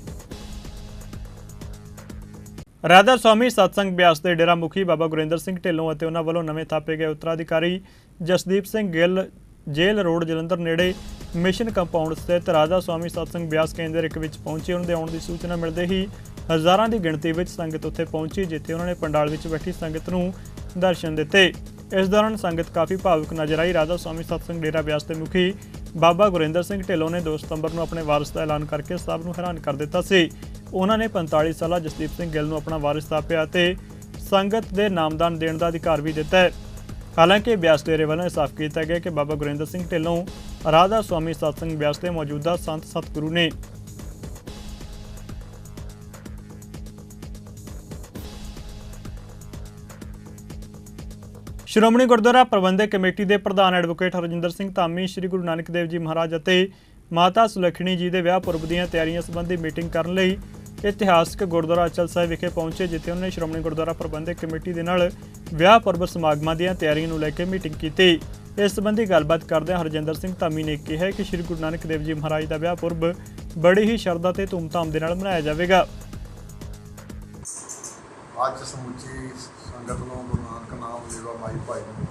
ਰਾਧਾ ਸਵਾਮੀ ਸਤਸੰਗ ਬਿਆਸ ਦੇ ਡੇਰਾ ਮੁਖੀ ਬਾਬਾ ਗੁਰਿੰਦਰ ਸਿੰਘ ਢਿੱਲੋਂ ਅਤੇ ਉਹਨਾਂ ਵੱਲੋਂ ਨਵੇਂ ਥਾਪੇ ਗਏ ਉੱਤਰਾਧਿਕਾਰੀ ਜਸਦੀਪ ਸਿੰਘ ਗਿੱਲ ਜੇਲ੍ਹ ਰੋਡ ਜਲੰਧਰ ਨੇੜੇ ਮਿਸ਼ਨ ਕੰਪਾਊਂਡ ਸਥਿਤ ਰਾਧਾ ਸਵਾਮੀ ਸਤਸੰਗ ਬਿਆਸ ਕੇਂਦਰ ਇੱਕ ਵਿੱਚ ਪਹੁੰਚੇ ਉਹਨਾਂ ਦੇ ਆਉਣ ਦੀ ਸੂਚਨਾ ਮਿਲਦੇ ਹੀ ਹਜ਼ਾਰਾਂ ਦੀ ਗਿਣਤੀ ਵਿੱਚ ਸੰਗਤ ਉੱਥੇ ਪਹੁੰਚੀ, ਜਿੱਥੇ ਉਹਨਾਂ ਨੇ ਪੰਡਾਲ ਵਿੱਚ ਬੈਠੀ ਸੰਗਤ ਨੂੰ ਦਰਸ਼ਨ ਦਿੱਤੇ। ਇਸ ਦੌਰਾਨ ਸੰਗਤ ਕਾਫੀ ਭਾਵੁਕ ਨਜ਼ਰ ਆਈ। ਰਾਧਾ ਸਵਾਮੀ ਸਤਸੰਗ ਡੇਰਾ ਬਿਆਸ ਦੇ ਮੁਖੀ ਬਾਬਾ ਗੁਰਿੰਦਰ ਸਿੰਘ ਢਿੱਲੋਂ ਨੇ 2 ਸਤੰਬਰ ਨੂੰ ਆਪਣੇ ਵਾਰਿਸ ਦਾ ਐਲਾਨ ਕਰਕੇ ਸਭ ਨੂੰ ਹੈਰਾਨ ਕਰ ਦਿੱਤਾ ਸੀ। ਉਹਨਾਂ ਨੇ 45 ਸਾਲਾ ਜਸਦੀਪ ਸਿੰਘ ਗਿੱਲ ਨੂੰ ਆਪਣਾ ਵਾਰਿਸ ਥਾਪਿਆ ਤੇ ਸੰਗਤ ਦੇ ਨਾਮਦਾਨ ਦੇਣ ਦਾ ਅਧਿਕਾਰ ਵੀ ਦਿੱਤਾ ਹੈ। ਹਾਲਾਂਕਿ ਬਿਆਸ ਡੇਰੇ ਵੱਲੋਂ ਇਹ ਸਾਫ਼ ਕੀਤਾ ਗਿਆ ਕਿ ਬਾਬਾ ਗੁਰਿੰਦਰ ਸਿੰਘ ਢਿੱਲੋਂ, ਰਾਧਾ ਸਵਾਮੀ ਸਤਸੰਗ ਬਿਆਸ ਦੇ ਮੌਜੂਦਾ ਸੰਤ ਸਤਿਗੁਰੂ ਨੇ ਸ਼੍ਰੋਮਣੀ ਗੁਰਦੁਆਰਾ ਪ੍ਰਬੰਧਕ ਕਮੇਟੀ ਦੇ ਪ੍ਰਧਾਨ ਐਡਵੋਕੇਟ ਹਰਜਿੰਦਰ ਸਿੰਘ ਧਾਮੀ, ਸ੍ਰੀ ਗੁਰੂ ਨਾਨਕ ਦੇਵ ਜੀ ਮਹਾਰਾਜ ਅਤੇ ਮਾਤਾ ਸੁਲੱਖਣੀ ਜੀ ਦੇ ਵਿਆਹ ਪੁਰਬ ਦੀਆਂ ਤਿਆਰੀਆਂ ਸੰਬੰਧੀ ਮੀਟਿੰਗ ਕਰਨ ਲਈ ਇਤਿਹਾਸਕ ਗੁਰਦੁਆਰਾ ਅਚਲ ਸਾਹਿਬ ਵਿਖੇ ਪਹੁੰਚੇ, ਜਿੱਥੇ ਉਹਨਾਂ ਨੇ ਸ਼੍ਰੋਮਣੀ ਗੁਰਦੁਆਰਾ ਪ੍ਰਬੰਧਕ ਕਮੇਟੀ ਦੇ ਨਾਲ ਵਿਆਹ ਪੁਰਬ ਸਮਾਗਮਾਂ ਦੀਆਂ ਤਿਆਰੀਆਂ ਨੂੰ ਲੈ ਕੇ ਮੀਟਿੰਗ ਕੀਤੀ। ਇਸ ਸੰਬੰਧੀ ਗੱਲਬਾਤ ਕਰਦਿਆਂ ਹਰਜਿੰਦਰ ਸਿੰਘ ਧਾਮੀ ਨੇ ਕਿਹਾ ਕਿ ਸ੍ਰੀ ਗੁਰੂ ਨਾਨਕ ਦੇਵ ਜੀ ਮਹਾਰਾਜ ਦਾ ਵਿਆਹ ਪੁਰਬ ਬੜੀ ਹੀ ਸ਼ਰਧਾ ਤੇ ਧੂਮਧਾਮ ਦੇ ਨਾਲ ਮਨਾਇਆ ਜਾਵੇਗਾ। ਅੱਜ ਸਮੁੱਚੀ ਸੰਗਤ ਨੂੰ ਨਾਮ ਲੇਵਾ ਮਾਈ ਭਾਈ ਨੂੰ।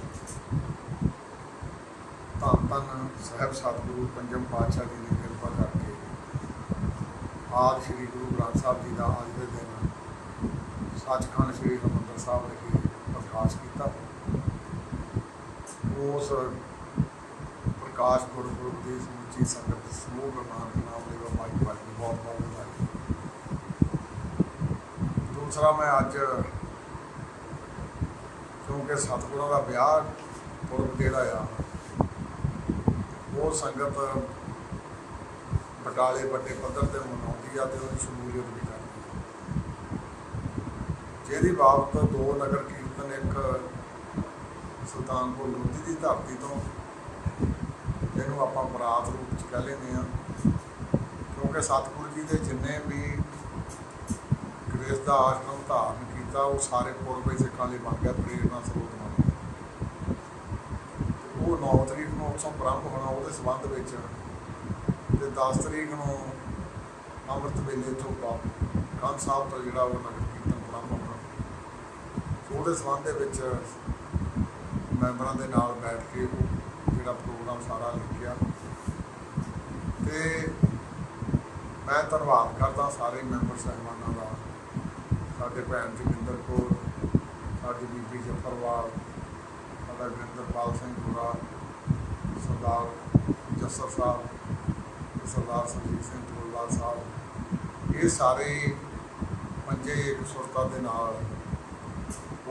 ਧੰਨ ਧੰਨ ਸਤਿਗੁਰੂ, ਪੰਜਮ ਪਾਤਸ਼ਾਹ ਜੀ ਦੀ ਕਿਰਪਾ ਕਰਕੇ। ਆਦ ਸ੍ਰੀ ਗੁਰੂ ਗ੍ਰੰਥ ਸਾਹਿਬ ਜੀ ਦਾ ਅੱਜ ਦੇ ਦਿਨ ਸੱਚਖੰਡ ਸ੍ਰੀ ਹਰਿਮੰਦਰ ਸਾਹਿਬ ਵਿਖੇ ਪ੍ਰਕਾਸ਼ ਕੀਤਾ। ਉਸ ਪ੍ਰਕਾਸ਼ ਗੁਰਪੁਰਬ ਦੀ ਸਮੁੱਚੀ ਸੰਗਤ ਸਮੂਹ ਗੁਰੂ ਨਾਨਕ ਨਾਮ ਲੇਵਾ ਮਾਈ ਭਾਈ ਨੂੰ ਬਹੁਤ ਬਹੁਤ ਵਧਾਈ। ਦੂਸਰਾ ਮੈਂ ਅੱਜ ਕਿਉਂਕਿ ਸਤਿਗੁਰਾਂ ਦਾ ਵਿਆਹ ਪੁਰਬ ਜਿਹੜਾ ਆ, ਉਹ ਸੰਗਤ ਬਟਾਲੇ ਵੱਡੇ ਪੱਧਰ ਤੇ ਮਨਾਉਂਦੀ ਆ ਤੇ ਉਹਦੀ ਸ਼ਮੂਲੀਅਤ ਵੀ ਕਰਦੀ ਜਿਹਦੀ ਬਾਬਤ ਦੋ ਨਗਰ ਕੀਰਤਨ, ਇੱਕ ਸੁਲਤਾਨਪੁਰ ਲੋਧੀ ਦੀ ਧਰਤੀ ਤੋਂ, ਜਿਹਨੂੰ ਆਪਾਂ ਬਰਾਤ ਰੂਪ ਚ ਕਹਿ ਲੈਂਦੇ ਆ, ਕਿਉਂਕਿ ਸਤਿਗੁਰੂ ਜੀ ਦੇ ਜਿੰਨੇ ਵੀ ਗ੍ਰੇਸ ਦਾ ਆਸ਼ਰਮ ਧਾਰਨ ਕੀਤਾ ਉਹ ਸਾਰੇ ਪੁਰਬੇ ਸਿੱਖਾਂ ਲਈ ਬਣ ਗਿਆ ਪ੍ਰੇਰਨਾ ਸਰੋਤ ਬਣ ਗਿਆ। ਉਹ 9 ਤਰੀਕ ਨੂੰ ਉਤਸਵ ਪ੍ਰਾਰੰਭ ਹੋਣਾ, ਉਹਦੇ ਸੰਬੰਧ ਵਿੱਚ ਤੇ 10 ਤਰੀਕ ਨੂੰ ਅੰਮ੍ਰਿਤ ਵੇਲੇ ਤੋਂ ਕੰਨ ਸਾਹਿਬ ਤੋਂ ਜਿਹੜਾ ਉਹ ਨਗਰ ਕੀਰਤਨ ਪ੍ਰਾਰੰਭ ਹੋਣਾ। ਉਹਦੇ ਸੰਬੰਧ ਦੇ ਵਿੱਚ ਮੈਂਬਰਾਂ ਦੇ ਨਾਲ ਬੈਠ ਕੇ ਉਹ ਜਿਹੜਾ ਪ੍ਰੋਗਰਾਮ ਸਾਰਾ ਲਿਖਿਆ। ਤੇ ਮੈਂ ਧੰਨਵਾਦ ਕਰਦਾ ਸਾਰੇ ਮੈਂਬਰ ਸਾਹਿਬਾਨਾਂ ਦਾ। ਸਾਡੇ ਭੈਣ ਜਗਿੰਦਰ ਕੌਰ, ਸਾਡੀ ਬੀਬੀ ਜਫਰਵਾਲ, ਸਾਡਾ ਗੁਰਿੰਦਰਪਾਲ ਸਿੰਘ ਗੁਰਾ ਸਰਦਾਰ ਜੱਸਰ ਸਾਹਿਬ, ਸਰਦਾਰ ਸੰਜੀਤ ਸਿੰਘ ਟੋਲਵਾਲ ਸਾਹਿਬ, ਇਹ ਸਾਰੇ ਪੰਜੇ ਇੱਕ ਸੁਰਤਾ ਦੇ ਨਾਲ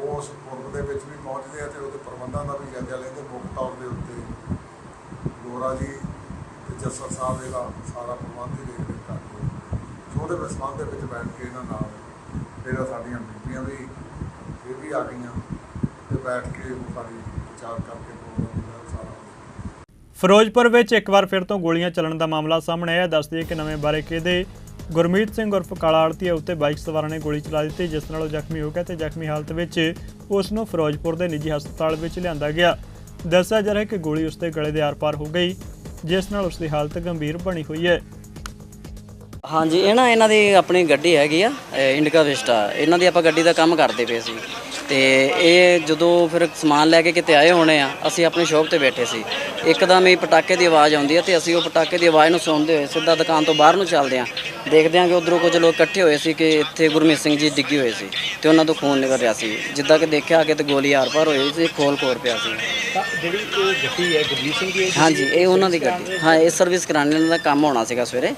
ਉਸ ਪੁਰਬ ਦੇ ਵਿੱਚ ਵੀ ਪਹੁੰਚਦੇ ਆ ਤੇ ਉਹਦੇ ਪ੍ਰਬੰਧਾਂ ਦਾ ਵੀ ਜਾਇਜ਼ਾ ਲੈਂਦੇ ਮੁੱਖ ਤੌਰ ਦੇ ਉੱਤੇ। ਗੋਰਾ ਜੀ ਤੇ ਜੱਸਰ ਸਾਹਿਬ ਇਹਦਾ ਸਾਰਾ ਪ੍ਰਬੰਧ ਹੀ ਦੇਖ ਰੇਖ ਕਰਦੇ ਜੋ ਉਹਦੇ ਵਿੱਚ ਸੰਬੰਧ ਦੇ ਵਿੱਚ ਬੈਠ ਕੇ ਇਹਨਾਂ ਨਾਲ ਫਿਰ ਸਾਡੀਆਂ ਬੀਬੀਆਂ ਵੀ, ਇਹ ਵੀ ਆ ਗਈਆਂ ਤੇ ਬੈਠ ਕੇ ਉਹ ਸਾਡੀ ਵਿਚਾਰ ਕਰਕੇ ਪ੍ਰੋਗਰਾਮ ਜਿਹੜਾ ਸਾਰਾ ਫਿਰੋਜ਼ਪੁਰ ਵਿੱਚ ਇੱਕ ਵਾਰ ਫਿਰ ਤੋਂ ਗੋਲੀਆਂ ਚੱਲਣ ਦਾ ਮਾਮਲਾ ਸਾਹਮਣੇ ਆਇਆ। ਦੱਸ ਦਈਏ ਕਿ ਨਵੇਂ ਬਾਰੇਕੇ ਦੇ ਗੁਰਮੀਤ ਸਿੰਘ ਉਰਫ ਕਾਲਾ ਆੜਤੀਆ ਉੱਤੇ ਬਾਈਕ ਸਵਾਰਾਂ ਨੇ ਗੋਲੀ ਚਲਾ ਦਿੱਤੀ, ਜਿਸ ਨਾਲ ਉਹ ਜ਼ਖਮੀ ਹੋ ਗਿਆ ਤੇ ਜ਼ਖਮੀ ਹਾਲਤ ਵਿੱਚ ਉਸ ਨੂੰ ਫਿਰੋਜ਼ਪੁਰ ਦੇ ਨਿੱਜੀ ਹਸਪਤਾਲ ਵਿੱਚ ਲਿਆਂਦਾ ਗਿਆ। ਦੱਸਿਆ ਜਾ ਰਿਹਾ ਹੈ ਕਿ ਗੋਲੀ ਉਸ ਦੇ ਗਲੇ ਦੇ ਆਰ-ਪਾਰ ਹੋ ਗਈ, ਜਿਸ ਨਾਲ ਉਸ ਦੀ ਹਾਲਤ ਗੰਭੀਰ ਬਣੀ ਹੋਈ ਹੈ। ਹਾਂਜੀ ਇਹ ਨਾ ਇਹਨਾਂ ਦੀ ਆਪਣੀ ਗੱਡੀ ਹੈਗੀ ਆ ਇੰਡੀਕਾ ਵਿਸਟਾ ਇਹਨਾਂ ਦੀ ਆਪਾਂ ਗੱਡੀ ਦਾ ਕੰਮ ਕਰਦੇ ਪਏ ਸੀ। ਤੇ ਇਹ ਜਦੋਂ ਫਿਰ ਸਮਾਨ ਲੈ ਕੇ ਕਿਤੇ ਆਏ ਹੋਣੇ ਆ ਅਸੀਂ ਆਪਣੀ ਸ਼ੌਪ ਤੇ ਬੈਠੇ ਸੀ। ਇੱਕਦਮ ਹੀ ਪਟਾਕੇ ਦੀ ਆਵਾਜ਼ ਆਉਂਦੀ ਆ ਤੇ ਅਸੀਂ ਉਹ ਪਟਾਕੇ ਦੀ ਆਵਾਜ਼ ਨੂੰ ਸੁਣਦੇ ਹੋਏ ਸਿੱਧਾ ਦੁਕਾਨ ਤੋਂ ਬਾਹਰ ਨੂੰ ਚੱਲਦੇ ਆ। ਦੇਖਦੇ ਆ ਕਿ ਉਧਰੋਂ ਕੁਝ ਲੋਕ ਇਕੱਠੇ ਹੋਏ ਸੀ ਕਿ ਇੱਥੇ ਗੁਰਮੀਤ ਸਿੰਘ ਜੀ ਡਿੱਗੇ ਹੋਏ ਸੀ ਤੇ ਉਹਨਾਂ ਤੋਂ ਖੂਨ ਨਿਕਲ ਰਿਹਾ ਸੀ। ਜਿੱਦਾਂ ਕਿ ਦੇਖਿਆ ਕਿ ਤੇ ਗੋਲੀ ਆਰ ਪਾਰ ਹੋਈ ਸੀ ਖੋਲ ਖੋਰ ਪਿਆ ਸੀ। ਜਿਹੜੀ ਇਹ ਗੱਡੀ ਹੈ ਗੁਰਜੀਤ ਸਿੰਘ ਦੀ ਹਾਂਜੀ ਇਹ ਉਹਨਾਂ ਦੀ ਗੱਡੀ। ਹਾਂ ਇਹ ਸਰਵਿਸ ਕਰਾਉਣ ਦਾ ਕੰਮ ਹੋਣਾ ਸੀਗਾ ਸਵੇਰੇ।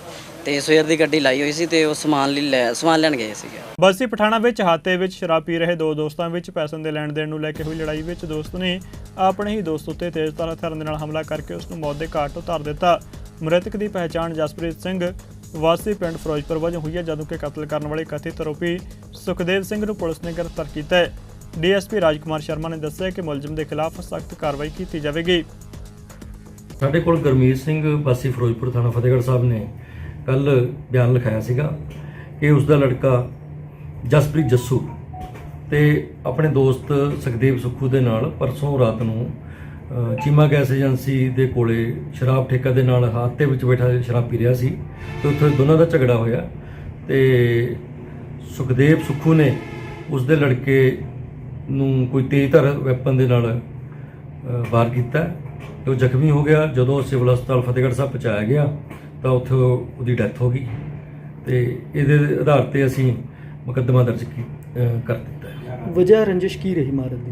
ਤੇ ਸਵੇਰ ਦੀ ਗੱਡੀ ਲਾਈ ਹੋਈ ਸੀ ਤੇ ਉਹ ਸਮਾਨ ਲਈ ਲੈ ਸਮਾਨ ਲੈਣ ਗਏ ਸੀਗੇ। ਬਸੀ ਪਠਾਣਾ ਵਿੱਚ ਹਾਤੇ ਵਿੱਚ ਸ਼ਰਾਬ ਪੀ ਰਹੇ ਦੋ ਦੋਸਤਾਂ ਵਿੱਚ ਪੈਸੇ ਦੇ ਲੈਣ ਦੇਣ ਨੂੰ ਲੈ ਕੇ ਹੋਈ ਲੜਾਈ ਵਿੱਚ ਦੋਸਤ ਨੇ ਆਪਣੇ ਹੀ ਦੋਸਤ ਉੱਤੇ ਤੇਜ਼ਧਾਰ ਹਥਿਆਰਾਂ ਦੇ ਨਾਲ ਹਮਲਾ ਕਰਕੇ ਉਸ ਨੂੰ ਮੌਤ ਦੇ ਘਾਟ ਉਤਾਰ ਦਿੱਤਾ। ਮ੍ਰਿਤਕ ਦੀ ਪਹਿਚਾਣ ਜਸਪ੍ਰੀਤ ਸਿੰਘ ਵਾਸੀ ਪਿੰਡ ਫਿਰੋਜ਼ਪੁਰ ਵਜੋਂ ਹੋਈ ਹੈ ਜਦੋਂ ਕਿ ਕਤਲ ਕਰਨ ਵਾਲੇ ਕਥਿਤ ਆਰੋਪੀ ਸੁਖਦੇਵ ਸਿੰਘ ਨੂੰ ਪੁਲਿਸ ਨੇ ਗ੍ਰਿਫਤਾਰ ਕੀਤਾ ਹੈ। ਡੀਐਸਪੀ ਰਾਜਕੁਮਾਰ ਸ਼ਰਮਾ ਨੇ ਦੱਸਿਆ ਕਿ ਮੁਲਜ਼ਮ ਦੇ ਖਿਲਾਫ ਸਖਤ ਕਾਰਵਾਈ ਕੀਤੀ ਜਾਵੇਗੀ। ਸਾਡੇ ਕੋਲ ਗੁਰਮੀਤ ਸਿੰਘ ਵਾਸੀ ਫਿਰੋਜ਼ਪੁਰ ਥਾਣਾ ਫਤਿਹਗੜ੍ਹ ਸਾਹਿਬ ਨੇ ਕੱਲ ਬਿਆਨ ਲਿਖਾਇਆ ਸੀਗਾ ਕਿ ਉਸ ਦਾ ਲੜਕਾ ਜਸਪ੍ਰੀਤ ਜੱਸੂ ਤੇ ਆਪਣੇ ਦੋਸਤ ਸੁਖਦੇਵ ਸੁੱਖੂ ਦੇ ਨਾਲ ਪਰਸੋਂ ਰਾਤ ਨੂੰ ਚੀਮਾ ਗੈਸ ਏਜੰਸੀ ਦੇ ਕੋਲੇ ਸ਼ਰਾਬ ਠੇਕਾ ਦੇ ਨਾਲ ਹਾਤੇ ਵਿੱਚ ਬੈਠਾ ਸ਼ਰਾਬ ਪੀ ਰਿਹਾ ਸੀ ਤੇ ਉੱਥੇ ਦੋਨਾਂ ਦਾ ਝਗੜਾ ਹੋਇਆ ਤੇ ਸੁਖਦੇਵ ਸੁਖੂ ਨੇ ਉਸ ਦੇ ਲੜਕੇ ਨੂੰ ਕੋਈ ਤੇਜ਼ਧਾਰ ਵੈਪਨ ਦੇ ਨਾਲ ਵਾਰ ਕੀਤਾ ਤੇ ਉਹ ਜ਼ਖਮੀ ਹੋ ਗਿਆ ਜਦੋਂ ਸਿਵਲ ਹਸਪਤਾਲ ਫਤਿਹਗੜ੍ਹ ਸਾਹਿਬ ਪਹੁੰਚਾਇਆ ਗਿਆ। ਤਾਂ ਉੱਥੇ ਉਹਦੀ ਡੈਥ ਹੋ ਗਈ ਤੇ ਇਹਦੇ ਆਧਾਰ ਤੇ ਅਸੀਂ ਮੁਕੱਦਮਾ ਦਰਜ ਕੀ- ਕਰ ਦਿੱਤਾ ਹੈ। ਵਜ੍ਹਾ ਰੰਜਿਸ਼ ਕੀ ਰਹੀ ਮਾਰਨ ਦੀ?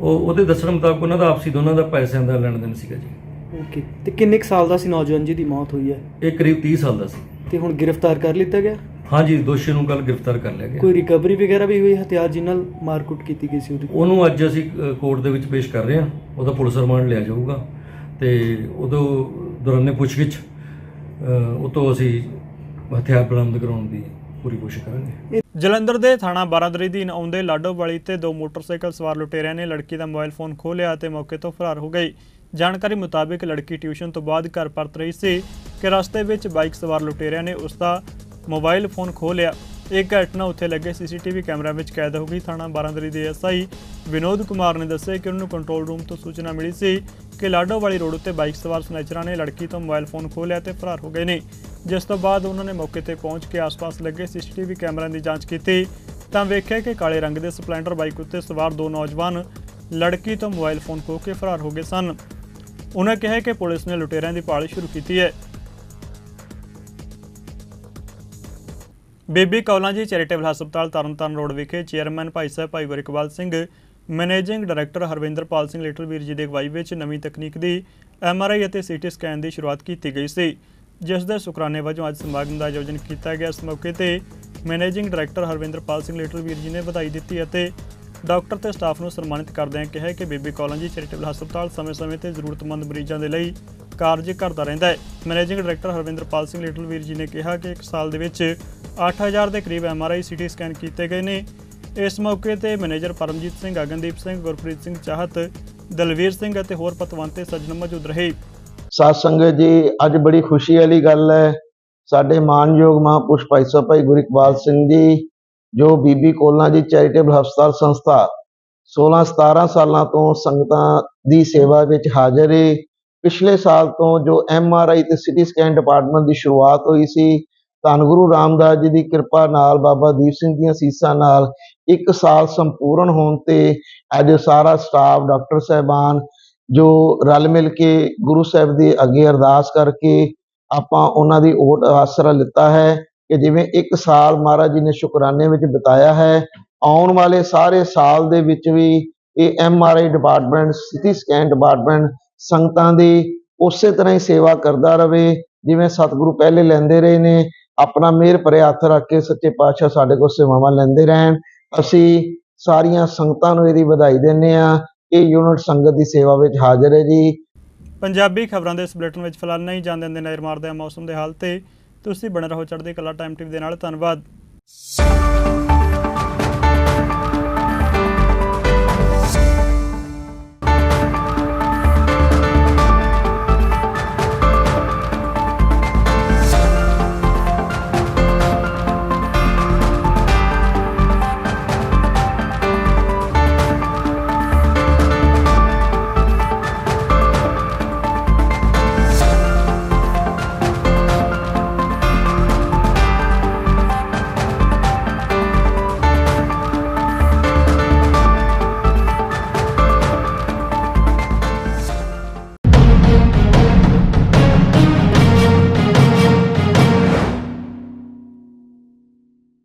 ਉਹ ਉਹਦੇ ਦੱਸਣ ਮੁਤਾਬਕ ਉਹਨਾਂ ਦਾ ਆਪਸੀ ਦੋਨਾਂ ਦਾ ਪੈਸਿਆਂ ਦਾ ਲੈਣ ਦੇਣ ਸੀਗਾ ਜੀ। ਓਕੇ ਤੇ ਕਿੰਨੇ ਕੁ ਸਾਲ ਦਾ ਸੀ ਨੌਜਵਾਨ ਜੀ ਦੀ ਮੌਤ ਹੋਈ ਹੈ? ਇਹ ਕਰੀਬ 30 ਸਾਲ ਦਾ ਸੀ। ਤੇ ਹੁਣ ਗ੍ਰਿਫਤਾਰ ਕਰ ਲਿੱਤਾ ਗਿਆ? ਹਾਂਜੀ ਦੋਸ਼ੀ ਨੂੰ ਕੱਲ ਗ੍ਰਿਫਤਾਰ ਕਰ ਲਿਆ ਗਿਆ। ਕੋਈ ਰਿਕਵਰੀ ਵਗੈਰਾ ਵੀ ਹੋਈ ਹਥਿਆਰ ਜਿਸ ਨਾਲ ਮਾਰਕੁੱਟ ਕੀਤੀ ਗਈ ਸੀ ਉਹਦੀ? ਉਹਨੂੰ ਅੱਜ ਅਸੀਂ ਅ, ਕੋਰਟ ਦੇ ਵਿੱਚ ਪੇਸ਼ ਕਰ ਰਹੇ ਹਾਂ। ਉਹਦਾ ਪੁਲਿਸ ਰਿਮਾਂਡ ਲਿਆ ਜਾਊਗਾ। ਤੇ ਉਦੋਂ ਦੌਰਾਨੇ ਪੁੱਛਗਿੱਛ ਅ, ਅਸੀਂ ਹਥਿਆਰ ਬਰਾਮਦ ਕਰਾਉਣ ਦੀ ਪੂਰੀ ਕੋਸ਼ਿਸ਼ ਕਰਾਂਗੇ। ਜਲੰਧਰ ਦੇ ਥਾਣਾ ਬਾਰਾਦਰੀ ਅਧੀਨ ਆਉਂਦੇ ਲਾਡੋਵਾਲੀ ਤੇ ਦੋ ਮੋਟਰਸਾਈਕਲ ਸਵਾਰ ਲੁਟੇਰਿਆਂ ਨੇ। ਲੜਕੀ ਦਾ ਮੋਬਾਈਲ ਫੋਨ ਖੋਹ ਲਿਆ ਅਤੇ ਮੌਕੇ ਤੋਂ ਫਰਾਰ ਹੋ ਗਈ। ਜਾਣਕਾਰੀ ਮੁਤਾਬਕ ਲੜਕੀ ਟਿਊਸ਼ਨ ਤੋਂ ਬਾਅਦ ਘਰ ਪਰਤ ਰਹੀ ਸੀ ਕਿ ਰਸਤੇ ਵਿੱਚ ਬਾਈਕ ਸਵਾਰ ਲੁਟੇਰਿਆਂ ਨੇ। ਉਸ ਦਾ ਮੋਬਾਈਲ ਫੋਨ ਖੋਹ ਲਿਆ ਇਹ ਘਟਨਾ ਉੱਥੇ ਲੱਗੇ ਸੀਸੀਟੀਵੀ ਕੈਮਰਾ ਵਿੱਚ ਕੈਦ ਹੋ ਗਈ। ਥਾਣਾ ਬਾਰਾਂਦਰੀ ਦੇ ਐਸਆਈ ਵਿਨੋਦ ਕੁਮਾਰ ਨੇ ਦੱਸਿਆ ਕਿ ਉਹਨਾਂ ਨੂੰ ਕੰਟਰੋਲ ਰੂਮ ਤੋਂ ਸੂਚਨਾ ਮਿਲੀ ਸੀ ਕਿ ਲਾਡੋ ਵਾਲੀ ਰੋਡ ਉੱਤੇ ਬਾਈਕ ਸਵਾਰ ਸਨੈਚਰਾਂ ਨੇ ਲੜਕੀ ਤੋਂ ਮੋਬਾਈਲ ਫੋਨ ਖੋਹ ਲਿਆ ਤੇ ਫਰਾਰ ਹੋ ਗਏ ਨੇ। ਜਿਸ ਤੋਂ ਬਾਅਦ ਉਹਨਾਂ ਨੇ ਮੌਕੇ ਤੇ ਪਹੁੰਚ ਕੇ ਆਸ-ਪਾਸ ਲੱਗੇ ਸੀਸੀਟੀਵੀ ਕੈਮਰਿਆਂ ਦੀ ਜਾਂਚ ਕੀਤੀ। ਤਾਂ ਵੇਖਿਆ ਕਿ ਕਾਲੇ ਰੰਗ ਦੇ ਸਪਲੈਂਡਰ ਬਾਈਕ ਉੱਤੇ ਸਵਾਰ ਦੋ ਨੌਜਵਾਨ ਲੜਕੀ ਤੋਂ ਮੋਬਾਈਲ ਫੋਨ ਖੋਹ ਕੇ ਫਰਾਰ ਹੋ ਗਏ ਸਨ। ਉਹਨਾਂ ਕਿਹਾ ਕਿ ਪੁਲਿਸ ਨੇ ਲੁਟੇਰਿਆਂ ਦੀ ਭਾਲ ਸ਼ੁਰੂ ਕੀਤੀ ਹੈ। ਬੇਬੀ ਕੌਲਾਂ ਜੀ ਚੈਰੀਟੇਬਲ ਹਸਪਤਾਲ ਤਰਨਤਾਰਨ ਰੋਡ ਵਿਖੇ chairman Bhai Sahib Bhai Varikwal Singh managing director Harvinderpal Singh Littleveer ji ਦੀ ਅਗਵਾਈ ਵਿੱਚ ਨਵੀਂ ਤਕਨੀਕ ਦੀ ਐਮਆਰਆਈ ਅਤੇ ਸੀਟੀ ਸਕੈਨ ਦੀ ਸ਼ੁਰੂਆਤ ਕੀਤੀ ਗਈ ਸੀ, ਜਿਸ ਦੇ ਸ਼ੁਕਰਾਨੇ ਵਜੋਂ ਅੱਜ ਸਮਾਗਮ ਦਾ ਆਯੋਜਨ ਕੀਤਾ ਗਿਆ। ਇਸ ਮੌਕੇ ਤੇ ਮੈਨੇਜਿੰਗ ਡਾਇਰੈਕਟਰ ਹਰਵਿੰਦਰਪਾਲ ਸਿੰਘ ਲਿਟਲਵੀਰ ਜੀ ਨੇ ਵਧਾਈ ਦਿੱਤੀ ਅਤੇ ਡਾਕਟਰ ਤੇ ਸਟਾਫ ਨੂੰ ਸਨਮਾਨਿਤ ਕਰਦਿਆਂ ਕਿਹਾ ਕਿ ਬੀਬੀ ਕੌਲਾਂ ਚੈਰੀਟੇਬਲ ਹਸਪਤਾਲ ਸਮੇਂ-ਸਮੇਂ ਤੇ ਜ਼ਰੂਰਤਮੰਦ ਮਰੀਜ਼ਾਂ ਦੇ ਲਈ ਕਾਰਜ ਕਰਦਾ ਰਹਿੰਦਾ ਹੈ। ਮੈਨੇਜਿੰਗ ਡਾਇਰੈਕਟਰ ਹਰਵਿੰਦਰਪਾਲ ਸਿੰਘ ਲਿਟਲਵੀਰ ਜੀ ਨੇ ਕਿਹਾ ਕਿ ਇੱਕ ਸਾਲ ਦੇ ਵਿੱਚ 8000 ਦੇ ਕਰੀਬ ਐਮਆਰਆਈ ਸੀਟੀ ਸਕੈਨ ਕੀਤੇ ਗਏ ਨੇ। ਇਸ ਮੌਕੇ ਤੇ ਮੈਨੇਜਰ ਪਰਮਜੀਤ ਸਿੰਘ, ਗਗਨਦੀਪ ਸਿੰਘ, ਗੁਰਪ੍ਰੀਤ ਸਿੰਘ ਚਾਹਤ, ਦਲਵੀਰ ਸਿੰਘ ਅਤੇ ਹੋਰ ਪਤਵੰਤੇ ਸੱਜਣ ਮੌਜੂਦ ਰਹੇ। ਸਾਧ ਸੰਗਤ ਜੀ, ਅੱਜ ਬੜੀ ਖੁਸ਼ੀ ਵਾਲੀ ਗੱਲ ਹੈ। ਸਾਡੇ ਮਾਨਯੋਗ ਮਹਾਂਪੁਰਸ਼ ਭਾਈ ਸਾਹਿਬ, ਭਾਈ ਗੁਰਿਕਬਾਲ ਸਿੰਘ ਜੀ, ਜੋ ਬੀਬੀ ਕੋਲਾਂ ਜੀ ਚੈਰੀਟੇਬਲ ਹਸਪਤਾਲ ਸੰਸਥਾ 16 17 ਸਾਲਾਂ ਤੋਂ ਸੰਗਤਾਂ ਦੀ ਸੇਵਾ ਵਿੱਚ ਹਾਜ਼ਰ ਹੈ ਪਿਛਲੇ ਸਾਲ ਤੋਂ ਜੋ ਐਮ ਆਰ ਆਈ ਤੇ ਸਿਟੀ ਸਕੈਨ ਡਿਪਾਰਟਮੈਂਟ ਦੀ ਸ਼ੁਰੂਆਤ ਹੋਈ ਸੀ ਧੰਨ ਗੁਰੂ ਰਾਮਦਾਸ ਜੀ ਦੀ ਕਿਰਪਾ ਨਾਲ ਬਾਬਾ ਦੀਪ ਸਿੰਘ ਦੀਆਂ ਸੀਸਾਂ ਨਾਲ ਇੱਕ ਸਾਲ ਸੰਪੂਰਨ ਹੋਣ ਤੇ ਅੱਜ ਸਾਰਾ ਸਟਾਫ ਡਾਕਟਰ ਸਾਹਿਬਾਨ ਜੋ ਰਲ ਮਿਲ ਕੇ ਗੁਰੂ ਸਾਹਿਬ ਦੇ ਅੱਗੇ ਅਰਦਾਸ ਕਰਕੇ ਆਪਾਂ ਉਹਨਾਂ ਦੀ ਓਟ ਆਸਰਾ ਲਿੱਤਾ ਹੈ ਕਿ ਜਿਵੇਂ ਇੱਕ ਸਾਲ ਮਹਾਰਾਜ ਜੀ ਨੇ ਸ਼ੁਕਰਾਨੇ ਵਿੱਚ ਬਿਤਾਇਆ ਹੈ, ਆਉਣ ਵਾਲੇ ਸਾਰੇ ਸਾਲ ਦੇ ਵਿੱਚ ਵੀ ਇਹ M R I department city scan department ਸੰਗਤਾਂ ਦੀ ਉਸੇ ਤਰ੍ਹਾਂ ਹੀ ਸੇਵਾ ਕਰਦਾ ਰਵੇ ਜਿਵੇਂ ਸਤਿਗੁਰੂ ਪਹਿਲੇ ਲੈਂਦੇ ਰਹੇ ਨੇ ਆਪਣਾ ਮਿਹਰ ਭਰੇ ਹੱਥ ਰੱਖ ਕੇ ਸੱਚੇ ਪਾਤਸ਼ਾਹ ਸਾਡੇ ਕੋਲ ਸੇਵਾਵਾਂ ਲੈਂਦੇ ਰਹਿਣ। ਅਸੀਂ ਸਾਰੀਆਂ ਸੰਗਤਾਂ ਨੂੰ ਇਹਦੀ ਵਧਾਈ ਦਿੰਦੇ ਆ ਇਹ ਯੂਨਿਟ ਸੰਗਤ ਦੀ ਸੇਵਾ ਵਿੱਚ ਹਾਜ਼ਰ ਹੈ ਜੀ। ਪੰਜਾਬੀ ਖਬਰਾਂ ਦੇ ਇਸ ਬੁਲੇਟਿਨ ਵਿੱਚ ਫਿਲਹਾਲ ਨਹੀਂ ਜਾਂਦੇ ਨੇ ਨਜ਼ਰ ਮਾਰਦੇ ਹਾਂ ਮੌਸਮ ਦੇ ਹਾਲ ਤੇ। ਤੁਸੀਂ ਬਣੇ ਰਹੋ ਚੜ੍ਹਦੇ ਕਲਾ ਟਾਈਮ ਟੀਵੀ ਦੇ ਨਾਲ। ਧੰਨਵਾਦ।